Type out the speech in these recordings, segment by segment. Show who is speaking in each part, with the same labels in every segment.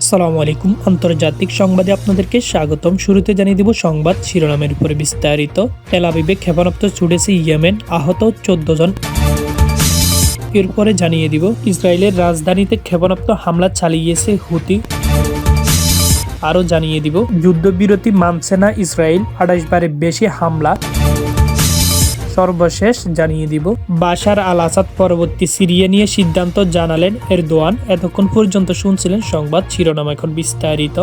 Speaker 1: আসসালামু আলাইকুম। আন্তর্জাতিক সংবাদে আপনাদেরকে স্বাগতম। শুরুতে জানিয়ে দিব সংবাদ শিরোনামের উপরে বিস্তারিত। তেল আবিবে ক্ষেপণাস্ত্র ছুটেছে ইয়েমেন। আহত চোদ্দ জন। এরপরে জানিয়ে দিব, ইসরায়েলের রাজধানীতে ক্ষেপণাস্ত্র হামলা চালিয়েছে হুতি। আরও জানিয়ে দিব, যুদ্ধবিরতি মানছে না ইসরায়েল। আঠাশ বারে বেশি হামলা। সর্বশেষ জানিয়ে দিব। বাশার আল আসাদ পরবর্তী সিরিয়া নিয়ে সিদ্ধান্ত জানালেন এরদোয়ান। এতক্ষণ পর্যন্ত শুনছিলেন সংবাদ শিরোনাম এখন বিস্তারিত।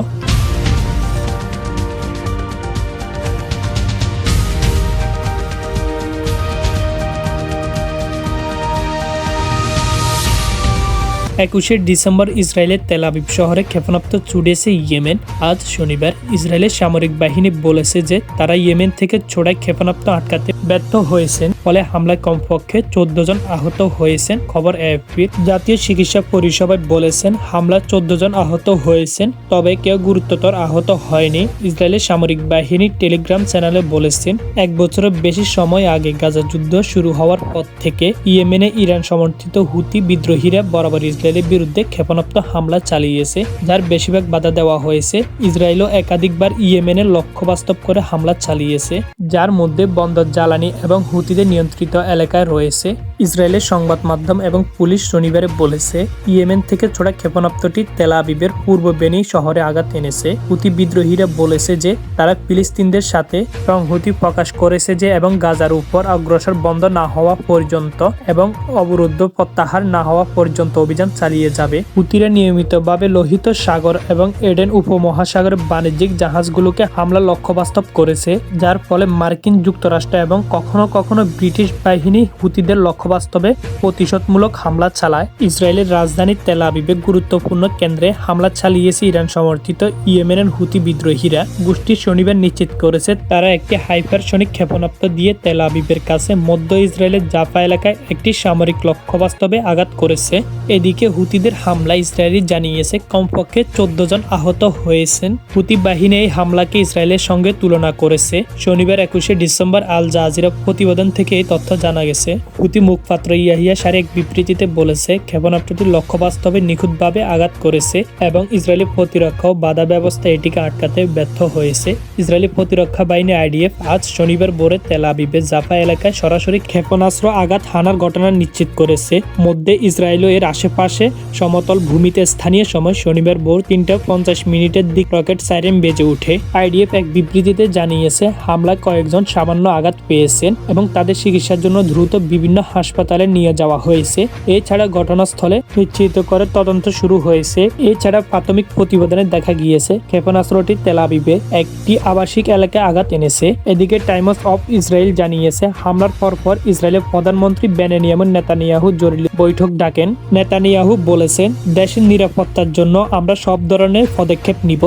Speaker 1: একুশে ডিসেম্বর ইসরায়েলের তেল আবিব শহরে ক্ষেপণাস্ত্র ছুড়েছে ইয়েমেন। আজ শনিবার ইসরায়েলের সামরিক বাহিনী বলেছে যে তারা ইয়েমেন থেকে ছোড়ায় ক্ষেপণাস্ত্র আটকাতে ব্যর্থ হয়েছেন, ফলে হামলায় কমপক্ষে চোদ্দ জন আহত হয়েছেন, খবর এএফপির। জাতীয় চিকিৎসা পরিষেবায় বলেছেন হামলা চোদ্দ জন আহত হয়েছেন, তবে কেউ গুরুত্বতর আহত হয়নি। ইসরায়েলের সামরিক বাহিনী টেলিগ্রাম চ্যানেলে বলেছেন, এক বছরের বেশি সময় আগে গাজা যুদ্ধ শুরু হওয়ার পর থেকে ইয়েমেনে ইরান সমর্থিত হুতি বিদ্রোহীরা বরাবর ইসরায়েলের বিরুদ্ধে ক্ষেপণাস্ত্র হামলা চালিয়েছে, যার বেশিরভাগ বাধা দেওয়া হয়েছে। ইসরায়েলও একাধিকবার ইয়েমেনের লক্ষ্য বাস্তব করে হামলা চালিয়েছে, যার মধ্যে বন্দর জ্বালানি এবং হুতিদের নিয়ন্ত্রিত এলাকায় রয়েছে। ইসরায়েলের সংবাদ মাধ্যম এবং পুলিশ শনিবারে বলেছে, ইয়েমেন থেকে ছোড়া ক্ষেপণাস্ত্রটি তেল আবিবের পূর্ব বেনি শহরে আঘাত এনেছে। হুতি বিদ্রোহীরা বলেছে যে, তারা ফিলিস্তিনদের সাথে সংহতি প্রকাশ করেছে যে এবং গাজার উপর অগ্রসর বন্ধ না হওয়া পর্যন্ত এবং অবরুদ্ধ প্রত্যাহার না হওয়া পর্যন্ত অভিযান চালিয়ে যাবে। হুতিরা নিয়মিতভাবে লোহিত সাগর এবং এডেন উপমহাসাগরের বাণিজ্যিক জাহাজগুলোকে হামলা লক্ষ্য বাস্তব করেছে, যার ফলে মার্কিন যুক্তরাষ্ট্র এবং কখনো কখনো ব্রিটিশ বাহিনী হুতিদের লক্ষ্য বাস্তবে প্রতিশোধমূলক হামলা চালায়। ইসরায়েলের রাজধানী তেল আবিবে গুরুত্বপূর্ণ কেন্দ্রে হামলা চালিয়েছে ইরান সমর্থিত ইয়েমেনের হুতি বিদ্রোহীরা। গোষ্ঠী শনিবার নিশ্চিত করেছে, তারা একটি হাইপারসনিক ক্ষেপণাস্ত্র দিয়ে তেল আবিবের কাছে মধ্য ইসরায়েলের জাফা এলাকায় একটি সামরিক লক্ষ্য বাস্তবে আঘাত করেছে। এদিকে হুতিদের হামলা ইসরায়েলি জানিয়েছে, কমপক্ষে চোদ্দ জন আহত হয়েছেন। হুতি বাহিনী এই হামলাকে ইসরায়েলের সঙ্গে তুলনা করেছে। শনিবার একুশে ডিসেম্বর আল জাজিরা প্রতিবেদন থেকে এই তথ্য জানা গেছে। হুতি মুখপাত্র ইয়াহিয়া সারে এক বিবৃতিতে বলেছে, ক্ষেপণাস্ত্রটি লক্ষ্য বাস্তবে নিখুঁতভাবে আঘাত করেছে এবং ইসরায়েলি প্রতিরক্ষা ও বাধা ব্যবস্থা এটিকে আটকাতে ব্যর্থ হয়েছে। ইসরায়েলি প্রতিরক্ষা বাহিনী আইডিএফ আজ শনিবার ভোরে তেল আবিবে জাফা এলাকায় সরাসরি ক্ষেপণাস্ত্র আঘাত হানার ঘটনা নিশ্চিত করেছে। মধ্যে ইসরায়েল এর আশেপাশে সমতল ভূমিতে স্থানীয় সময় শনিবার ভোর তিনটা পঞ্চাশ মিনিটের দিক রকেট সাইরেন বেজে উঠে আইডিএফ এক বিবৃতিতে জানিয়েছে, হামলায় কয়েকজন সামান্য আঘাত পেয়েছেন এবং তাদের চিকিৎসার জন্য দ্রুত বিভিন্ন হাসপাতালে নিয়ে যাওয়া হয়েছে। এছাড়া ঘটনাস্থলে নিশ্চিত করে তদন্ত শুরু হয়েছে। এছাড়া প্রাথমিক প্রতিবেদনে দেখা গিয়েছে, ক্ষেপণাস্ত্রটি তেলাবিবে একটি আবাসিক এলাকায় আঘাত এনেছে। এদিকে টাইমস অফ ইসরায়েল জানিয়েছে, হামলার পরপর ইসরায়েলের প্রধানমন্ত্রী বেনেনিয়ামুন নেতানিয়াহু জরুরি বৈঠক ডাকেন। নেতানিয়াহু বলেছেন, দেশের নিরাপত্তার জন্য আমরা সব ধরনের পদক্ষেপ নিব।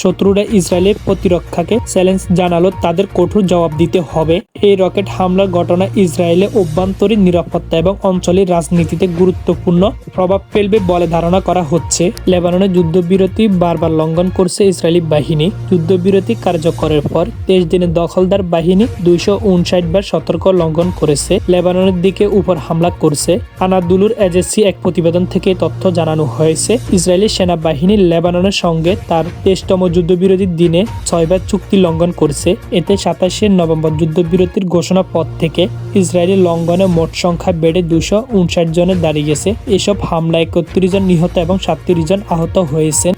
Speaker 1: শত্রুরা ইসরায়েলের প্রতিরক্ষাকে চ্যালেঞ্জ জানালো তাদের কঠোর জবাব দিতে হবে। এই রকেট হামলার ঘটনা ইসরায়েলে অভ্যন্তরীণ নিরাপত্তা এবং অঞ্চলের রাজনীতিতে গুরুত্বপূর্ণ প্রভাব ফেলবে বলে ধারণা করা হচ্ছে। লেবাননে যুদ্ধবিরতি বারবার লঙ্ঘন করছে ইসরায়েলি বাহিনী। যুদ্ধবিরতি কার্যকরের পর তেইশ দিনে দখলদার বাহিনী দুইশো উনষাট বার সতর্ক লঙ্ঘন করেছে। লেবাননের দিকে উপর হামলা করছে। আনাদুলুর এজেন্সি এক প্রতিবেদন থেকে তথ্য জানানো হয়েছে, ইসরায়েলি সেনাবাহিনী লেবাননের সঙ্গে তার তেইশতম যুদ্ধবিরতির দিনে ছয়বার চুক্তি লঙ্ঘন করছে। এতে সাতাশে নভেম্বর যুদ্ধবিরতির ঘোষণা পর থেকে ইসরায়েলি লঙ্ঘনে মোট সংখ্যা বেড়ে দুশো উনষাট জনে দাঁড়িয়েছে এসব হামলায় একত্রিশ জন নিহত এবং সাতত্রিশ জন আহত হয়েছেন।